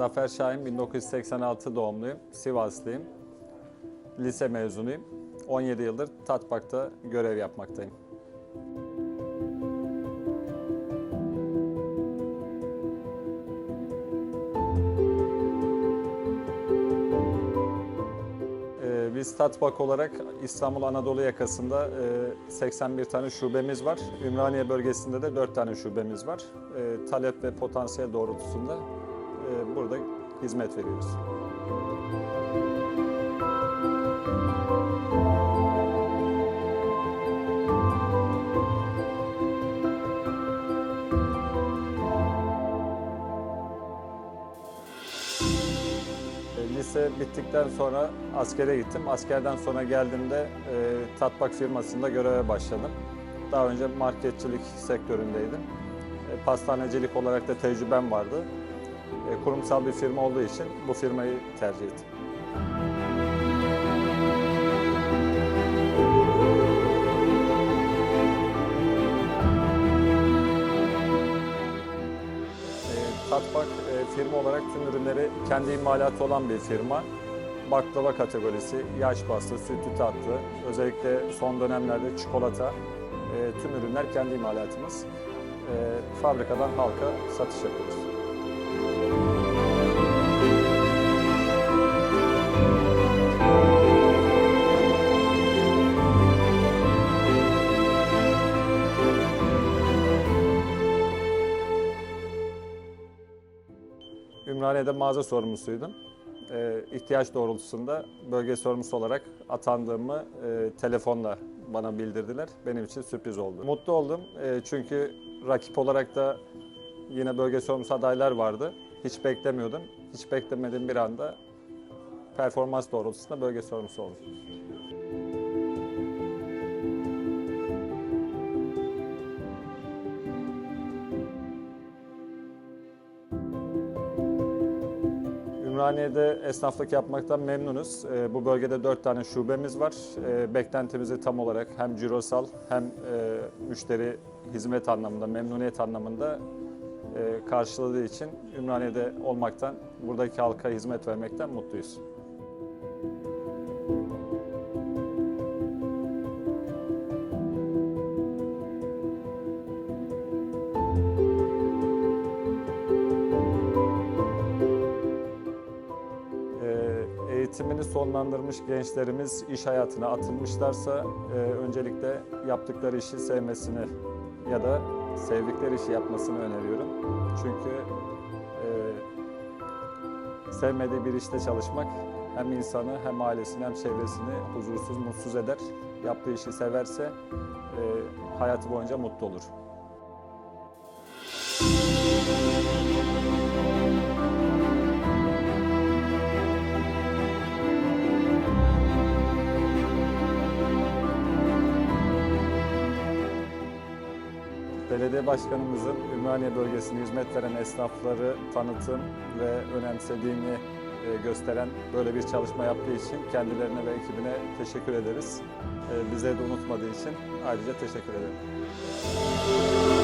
Zafer Şahin 1986 doğumluyum. Sivaslıyım. Lise mezunuyum. 17 yıldır Tatbak'ta görev yapmaktayım. Ee, Biz Tatbak olarak İstanbul Anadolu yakasında e, 81 tane şubemiz var. Ümraniye bölgesinde de 4 tane şubemiz var. E, Talep ve potansiyel doğrultusunda e, burada hizmet veriyoruz. E, Lise bittikten sonra askere gittim. Askerden sonra geldiğimde e, Tatbak firmasında göreve başladım. Daha önce marketçilik sektöründeydim. E, pastanecilik olarak da tecrübem vardı. E, kurumsal bir firma olduğu için bu firmayı tercih ettim. E, Tatbak e, firma olarak tüm ürünleri kendi imalatı olan bir firma. Baklava kategorisi, yaş pastı, sütlü tatlı, özellikle son dönemlerde çikolata, tüm ürünler kendi imalatımız. Fabrikadan halka satış yapıyoruz. Ümraniye'de mağaza sorumlusuydum. Ee, ihtiyaç doğrultusunda bölge sorumlusu olarak atandığımı e, telefonla bana bildirdiler. Benim için sürpriz oldu. Mutlu oldum e, çünkü rakip olarak da yine bölge sorumlusu adaylar vardı. Hiç beklemiyordum. Hiç beklemediğim bir anda performans doğrultusunda bölge sorumlusu oldum. Ümraniye'de esnaflık yapmaktan memnunuz. Ee, Bu bölgede dört tane şubemiz var. Ee, Beklentimizi tam olarak hem cirosal hem e, müşteri hizmet anlamında, memnuniyet anlamında e, karşıladığı için Ümraniye'de olmaktan, buradaki halka hizmet vermekten mutluyuz. Eğitimini sonlandırmış gençlerimiz iş hayatına atılmışlarsa e, öncelikle yaptıkları işi sevmesini ya da sevdikleri işi yapmasını öneriyorum. Çünkü e, sevmediği bir işte çalışmak hem insanı hem ailesini hem çevresini huzursuz, mutsuz eder. Yaptığı işi severse e, hayatı boyunca mutlu olur. Belediye Başkanımızın Ümraniye bölgesine hizmet veren esnafları tanıtım ve önemsediğini e, gösteren böyle bir çalışma yaptığı için kendilerine ve ekibine teşekkür ederiz. E, Bize de unutmadığı için ayrıca teşekkür ederim.